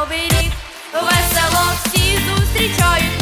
новий рік, весело всі зустрічають.